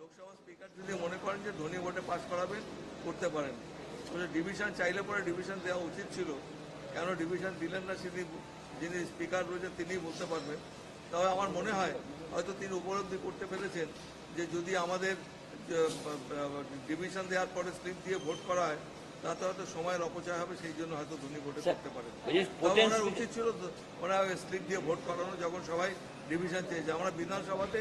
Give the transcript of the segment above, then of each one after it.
Lok Sabha speaker যদি মনে করেন যে ধনী ভোটে পাশ করাবেন করতে পারেন। ডিভিশন চাইলে পরে ডিভিশন দেওয়া উচিত ছিল। কেন ডিভিশন দিলেন না তিনি যিনি স্পিকার রয়েছেন তিনিই বলতে পারবেন। তবে আমার মনে হয় হয়তো তিনি উপলব্ধি করতে পেরেছেন যে যদি আমাদের ডিভিশন দেওয়ার পরে স্লিপ দিয়ে ভোট করা হয় তাতে হয়তো সময়ের অপচয় হবে সেই জন্য হয়তো ধনী ভোটে করতে পারেন। উচিত ছিল ওনার স্লিপ দিয়ে ভোট করানো যখন সবাই ডিভিশন চেয়েছে। আমরা বিধানসভাতে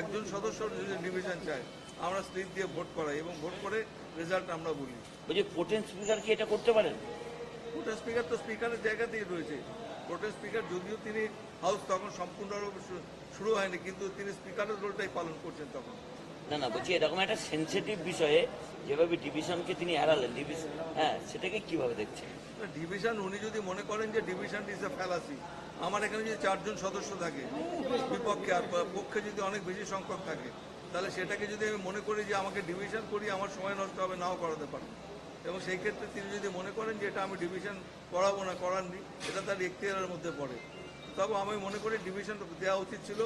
একজন সদস্য যদি ডিভিশন চাই আমরা স্লিপ দিয়ে ভোট করাই এবং ভোট করে রেজাল্ট আমরা বলি। বলছি পোটেন স্পিকার কি এটা করতে পারেন? প্রোটেন স্পিকার তো স্পিকারের জায়গাতেই রয়েছে। প্রোটেন স্পিকার যদিও তিনি হাউস তখন সম্পূর্ণরূপে শুরু হয়নি কিন্তু তিনি স্পিকারের রোলটাই পালন করছেন তখন। না না বলছি এরকম একটা সেন্সিটিভ বিষয়ে যেভাবে ডিভিশনকে তিনি এড়ালেন ডিভিশন হ্যাঁ সেটাকে কীভাবে দেখছেন? ডিভিশন উনি যদি মনে করেন যে ডিভিশন ইজ এ ফ্যালাসি আমার এখানে যদি চারজন সদস্য থাকে, বিপক্ষে আর পক্ষে যদি অনেক বেশি সংখ্যক থাকে, তাহলে সেটাকে যদি আমি মনে করি যে আমাকে ডিভিশন করি, আমার সময় নষ্ট হবে, নাও করাতে পারে এবং সেই ক্ষেত্রে তিনি যদি মনে করেন যে এটা আমি ডিভিশন করাবো না, করাননি, এটা তার এখতিয়ারের মধ্যে পড়ে। তবে আমি মনে করি ডিভিশন দেওয়া উচিত ছিল,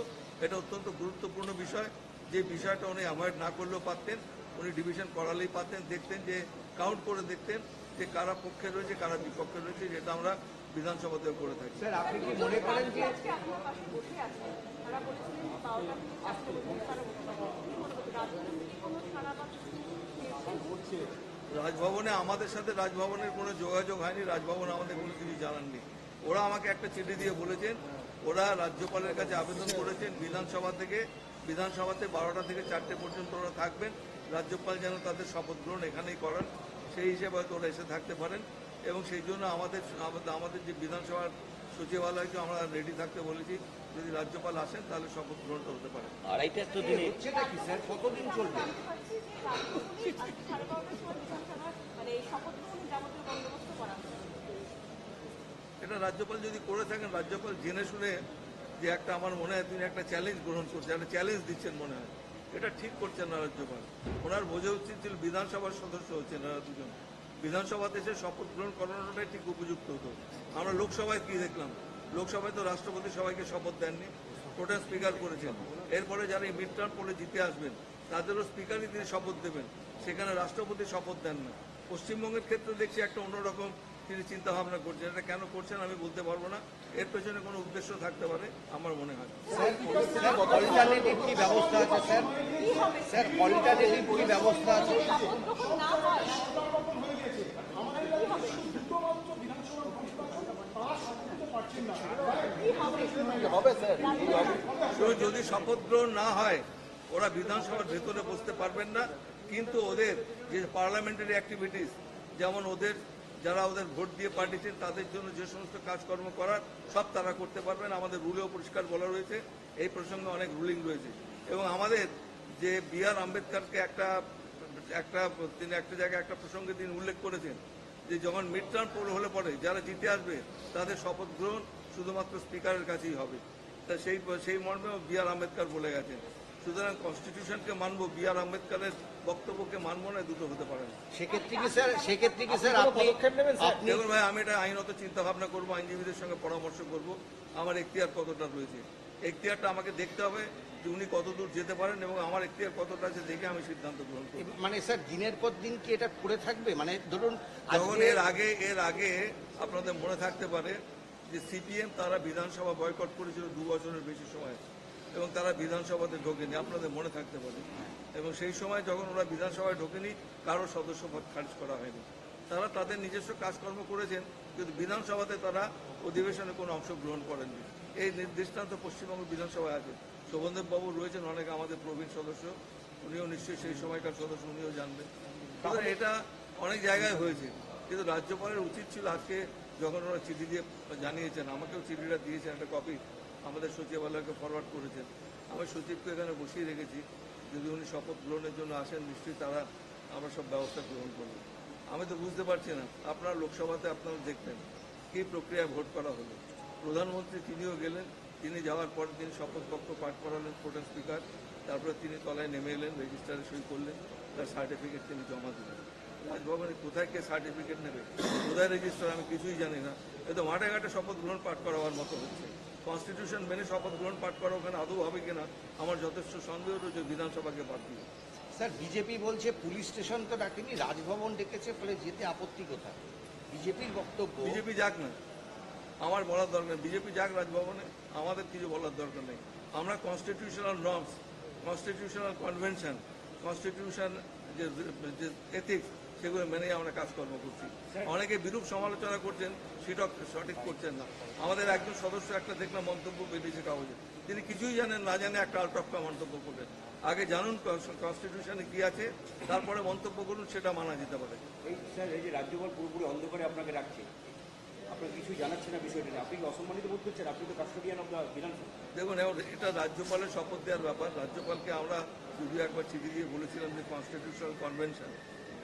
এটা অত্যন্ত গুরুত্বপূর্ণ বিষয়। যে বিষয়টা উনি অ্যাভয়েড না করলেও পারতেন উনি ডিভিশন করালেই পারতেন দেখতেন যে কাউন্ট করে দেখতেন যে কারা পক্ষে রয়েছে কারা বিপক্ষে রয়েছে যেটা আমরা বিধানসভাতেও করে থাকি। স্যার আপনি কি মনে করেন যে? রাজভবনে আমাদের সাথে রাজভবনের কোনো যোগাযোগ হয়নি রাজভবন আমাদের কোনো কিছু জানাননি। ওরা আমাকে একটা চিঠি দিয়ে বলেছেন ওরা রাজ্যপালের কাছে আবেদন করেছেন বিধানসভা থেকে বিধানসভাতে বারোটা থেকে চারটে পর্যন্ত ওরা থাকবেন। রাজ্যপাল যেন তাদের শপথ গ্রহণ এখানেই করান সেই হিসেবে হয়তো ওরা এসে থাকতে পারেন। এবং সেই জন্য আমাদের আমাদের যে বিধানসভার সচিবালয়কে আমরা রেডি থাকতে বলেছি যদি রাজ্যপাল আসেন তাহলে শপথ গ্রহণটা হতে পারে। আড়াইটা তো দিনে হচ্ছেটা কি স্যার? কতদিন চলবে? মানে এই শপথ গ্রহণের যাবতীয় বন্দোবস্ত করা হবে। এটা রাজ্যপাল যদি করে থাকেন রাজ্যপাল জেনে শুনে যে একটা আমার মনে হয় তিনি একটা চ্যালেঞ্জ গ্রহণ করছেন, একটা চ্যালেঞ্জ দিচ্ছেন মনে হয়। এটা ঠিক করছেন না রাজ্যপাল ওনার বোঝা উচিত ছিল বিধানসভার সদস্য হচ্ছেন এরা দুজন। বিধানসভাতে এসে শপথ গ্রহণ করানোটাই ঠিক উপযুক্ত হতো। আমরা লোকসভায় কি দেখলাম? লোকসভায় তো রাষ্ট্রপতি সবাইকে শপথ দেননি টোটাল স্পিকার করেছেন। এরপরে যারা এই মিড টার্ম পরে জিতে আসবেন, তাদেরও স্পিকারই তিনি শপথ দেবেন। সেখানে রাষ্ট্রপতি শপথ দেন না। পশ্চিমবঙ্গের ক্ষেত্রে দেখছি একটা অন্যরকম তিনি চিন্তা ভাবনা করছেন। এটা কেন করছেন আমি বলতে পারব না। এর পেছনে কোনো উদ্দেশ্য থাকতে পারে আমার মনে হয়। স্যার অল্টারনেটিভ কি ব্যবস্থা আছে স্যার? স্যার অল্টারনেটিভ কি ব্যবস্থা আছে? শপথ গ্রহণ না হবে স্যার। তো যদি শপথ গ্রহণ না হয় ওরা বিধানসভার ভেতরে বসতে পারবেন না। কিন্তু ওদের যে পার্লামেন্টারি অ্যাক্টিভিটিস যেমন ওদের যারা ওদের ভোট দিয়ে পাঠিয়েছেন তাদের জন্য যে সমস্ত কাজকর্ম করার, সব তারা করতে পারবেন। আমাদের রুলেও পরিষ্কার বলা রয়েছে। এই প্রসঙ্গে অনেক রুলিং রয়েছে। এবং আমাদের যে বি আর আম্বেদকরকে একটা একটা, তিনি একটা জায়গায় একটা প্রসঙ্গে তিনি উল্লেখ করেছেন যে যখন মিড টার্ম পোল হলে পরে যারা জিতে আসবে, তাদের শপথ গ্রহণ শুধুমাত্র স্পিকারের কাছেই হবে। তা সেই সেই মর্মেও বি আর আম্বেদকর বলে গেছেন। সুতরাং কনস্টিটিউশনকে মানবো বি আর আম্বেদকরের বক্তব্যকে মানবো না দুটো হতে পারে না। সেক্ষেত্রে কি স্যার সেক্ষেত্রে কি স্যার আপনি আপনি দেখুন ভাই আমি এটা আইনত চিন্তা ভাবনা করব আইনজীবীদের সঙ্গে পরামর্শ করব। আমার এখতিয়ার কতটা রয়েছে? এখতিয়ারটা আমাকে দেখতে হবে যে উনি কত দূর যেতে পারেন এবং আমার এখতিয়ার কতটা আছে দেখে আমি সিদ্ধান্ত গ্রহণ করব। মানে স্যার দিনের পর দিন কি এটা করে থাকবে? মানে ধরুন যখন এর আগে এর আগে আপনাদের মনে থাকতে পারে যে সিপিএম তারা বিধানসভা বয়কট করেছিল দু বছরের বেশি সময়। এবং তারা বিধানসভাতে ঢোকেনি আপনাদের মনে থাকতে পারে। এবং সেই সময় যখন ওরা বিধানসভায় ঢোকেনি কারও সদস্য পদ খারিজ করা হয়নি। তারা তাদের নিজস্ব কাজকর্ম করেছেন কিন্তু বিধানসভাতে তারা অধিবেশনে কোনো অংশগ্রহণ করেননি। এই নির্দিষ্টান্ত পশ্চিমবঙ্গ বিধানসভায় আছে। শোভনদেব বাবু রয়েছেন অনেক আমাদের প্রবীণ সদস্য। উনিও নিশ্চয়ই সেই সময়কার সদস্য উনিও জানবেন। এটা অনেক জায়গায় হয়েছে। কিন্তু রাজ্যপালের উচিত ছিল আজকে যখন ওরা চিঠি দিয়ে জানিয়েছেন আমাকেও চিঠিটা দিয়েছেন একটা কপি। আমাদের সচিবালয়কে ফরওয়ার্ড করেছেন। আমি সচিবকে এখানে বসিয়ে রেখেছি। যদি উনি শপথ গ্রহণের জন্য আসেন, নিশ্চয়ই তারা আমরা সব ব্যবস্থা গ্রহণ করব। আমি তো বুঝতে পারছি না, আপনারা লোকসভাতে আপনারা দেখবেন কী প্রক্রিয়ায় ভোট করা হলো। প্রধানমন্ত্রী তিনিও গেলেন, তিনি যাওয়ার পর তিনি শপথ বাক্য পাঠ করালেন প্রোটেন স্পিকার তারপরে তিনি তলায় নেমে এলেন রেজিস্টারে সই করলেন, তার সার্টিফিকেট তিনি জমা দিলেন। রাজভবনে কোথায় কে সার্টিফিকেট নেবে? কোথায় রেজিস্টার আমি কিছুই জানি না। এ তো মাঠে ঘাটে শপথ গ্রহণ, পাঠ করাবার মতো হচ্ছে। কনস্টিটিউশন মেনে শপথ গ্রহণ পাঠ করা ওখানে আদৌ হবে কিনা আমার যথেষ্ট সন্দেহ রয়েছে বিধানসভাকে বাদ দিয়ে। স্যার বিজেপি বলছে পুলিশ স্টেশন তো ডাকেনি রাজভবন ডেকেছে ফলে যেতে আপত্তি কোথায়? বিজেপির বক্তব্য বিজেপি যাক না। আমার বলার দরকার নেই। বিজেপি যাক রাজভবনে আমাদের কিছু বলার দরকার নেই। আমরা constitutional norms constitutional convention constitution যে যে এথিক্স সেগুলো মেনেই আমরা কাজকর্ম করছি। অনেকে বিরূপ সমালোচনা করছেন সেটা সঠিক করছেন না। আমাদের একজন সদস্য একটা দেখলাম মন্তব্য বেরিয়েছে কাগজে। তিনি কিছুই জানেন না জানে একটা আলটপকা মন্তব্য করবেন। আগে জানুন কনস্টিটিউশনে কি আছে তারপরে মন্তব্য করুন সেটা মানা যেতে পারে। এই স্যার এই যে রাজ্যপাল পুরোপুরি অন্ধকারে আপনাকে রাখছে আপনার কিছুই জানাচ্ছে না বিষয়টা নিয়ে। আপনি অসম্মানিত বোধ করছেন? আপনি তো কাস্টোডিয়ান অব দ্য বিধানসভা দেখুন এটা রাজ্যপালের শপথ দেওয়ার ব্যাপার। রাজ্যপালকে আমরা যদিও একবার চিঠি দিয়ে বলেছিলাম যে কনস্টিটিউশনাল কনভেনশন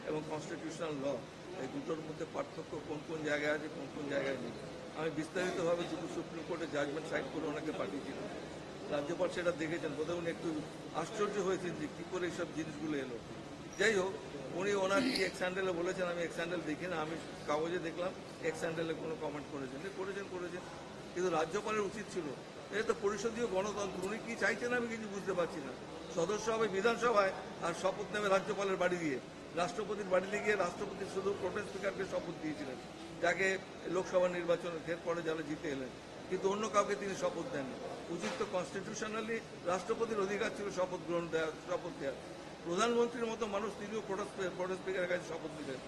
এবং কনস্টিটিউশনাল ল এই দুটোর মধ্যে পার্থক্য কোন কোন জায়গায় আছে, কোন কোন জায়গায় নেই। আমি বিস্তারিতভাবে দুটো সুপ্রিম কোর্টে জাজমেন্ট সাইড করে ওনাকে পাঠিয়েছিলাম রাজ্যপাল সেটা দেখেছেন, বোধহয় উনি একটু আশ্চর্য হয়েছেন যে কী করে এইসব জিনিসগুলো এলো। যাই হোক, উনি ওনার কি এক্স হ্যান্ডেলে বলেছেন, আমি এক্স হ্যান্ডেল দেখি না, আমি কাগজে দেখলাম এক্স হ্যান্ডেলে কোনো কমেন্ট করেছেন। করেছেন করেছেন। কিন্তু রাজ্যপালের উচিত ছিল। এটা তো পরিষদীয় গণতন্ত্র, উনি কি চাইছেন আমি কিছু বুঝতে পারছি না। সদস্য হবে বিধানসভায় আর শপথ নেবে রাজ্যপালের বাড়ি দিয়ে। রাষ্ট্রপতির বাড়িতে গিয়ে রাষ্ট্রপতি শুধু প্রোটেস্ট স্পিকারকে শপথ দিয়েছিলেন, যাকে লোকসভা নির্বাচনের পরে যারা জিতে এলেন, কিন্তু অন্য কাউকে তিনি শপথ দেননি। উচিত তো কনস্টিটিউশনালি রাষ্ট্রপতির অধিকার ছিল শপথ গ্রহণ দেওয়া শপথ দেওয়ার প্রধানমন্ত্রীর মতো মানুষ তিনিও প্রোটেস্ট স্পিকারের কাছে শপথ নিতেন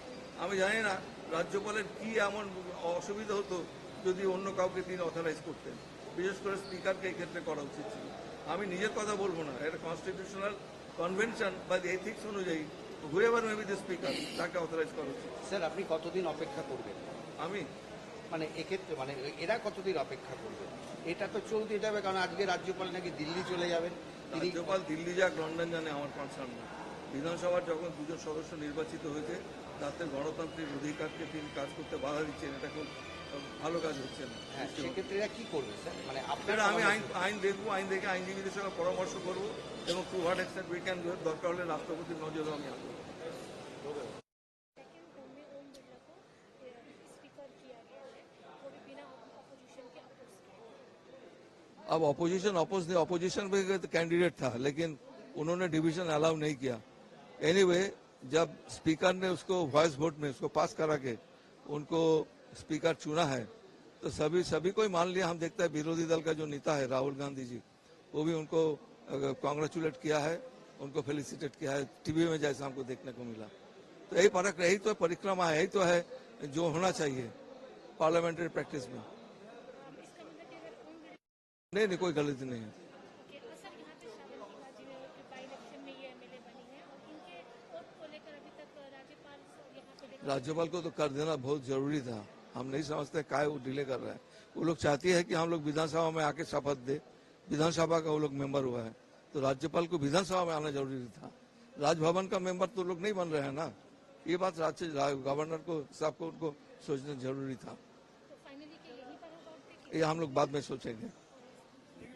আমি জানি না রাজ্যপালের কি এমন অসুবিধা হতো যদি অন্য কাউকে তিনি অথরাইজ করতেন। বিশেষ করে স্পিকারকে এই ক্ষেত্রে করা উচিত ছিল। আমি নিজের কথা বলব না। এটা কনস্টিটিউশনাল কনভেনশন বা এথিক্স অনুযায়ী তাকে অথরাইজ করা। উচিত স্যার আপনি কতদিন অপেক্ষা করবেন? আমি? মানে এক্ষেত্রে মানে এরা কতদিন অপেক্ষা করবে? এটা তো চলতে যাবে কারণ আজকে রাজ্যপাল নাকি দিল্লি চলে যাবেন। রাজ্যপাল দিল্লি যাক লন্ডন জানে আমার কনসার্ন না বিধানসভার যখন দুজন সদস্য নির্বাচিত হয়েছে তাতে গণতান্ত্রিক অধিকারকে তিনি কাজ করতে বাধা দিচ্ছেন এটা খুব ভালো কাজ হচ্ছে না হ্যাঁ সেক্ষেত্রে এরা কি করবে স্যার মানে এটা আপনারা আমি আইন আইন দেখবো আইন দেখে আইনজীবীদের সঙ্গে পরামর্শ করবো এবং to what extent we can দরকার হলে রাষ্ট্রপতির নজরে আমি আনবো सेकेंड में ओम बिरला को स्पीकर किया गया है वो भी बिना अपोजिशन के अपोज किया अब अपोजिशन अपोज नहीं अपोजिशन में कैंडिडेट था लेकिन उन्होंने डिवीजन अलाउ नहीं किया एनीवे जब स्पीकर ने उसको वॉइस वोट में, उसको पास करा के उनको स्पीकर चुना है तो सभी सभी को ही मान लिया। हम देखते हैं विरोधी दल का जो नेता है, राहुल गांधी जी, वो भी उनको कॉन्ग्रेचुलेट किया है, उनको फेलिसिटेट किया है। टीवी में जैसा हमको देखने को मिला। तो यही फ़र्क, यही तो परिक्रमा है, यही तो है जो होना चाहिए पार्लियामेंट्री प्रैक्टिस में। नहीं नहीं, कोई गलती नहीं है के असर यहाँ पे श्रावण की बाजी में बाई इलेक्शन में ये एमएलए बनी है और इनके वोट को लेकर अभी तक राज्यपाल यहाँ पे लेकर राज्यपाल को तो कर देना बहुत ज़रूरी था। हम नहीं समझते काय वो डिले कर रहा है। वो लोग चाहती है कि हम लोग विधानसभा में आके शपथ दे। विधानसभा का वो लोग मेंबर हुआ है। तो राज्यपाल को विधानसभा में आना ज़रूरी था। राजभवन का मेंबर तो लोग नहीं बन रहे हैं ना। ये बात राज्य गवर्नर को सबको उनको सोचना ज़रूरी था। तो ये हम लोग बाद में सोचेंगे।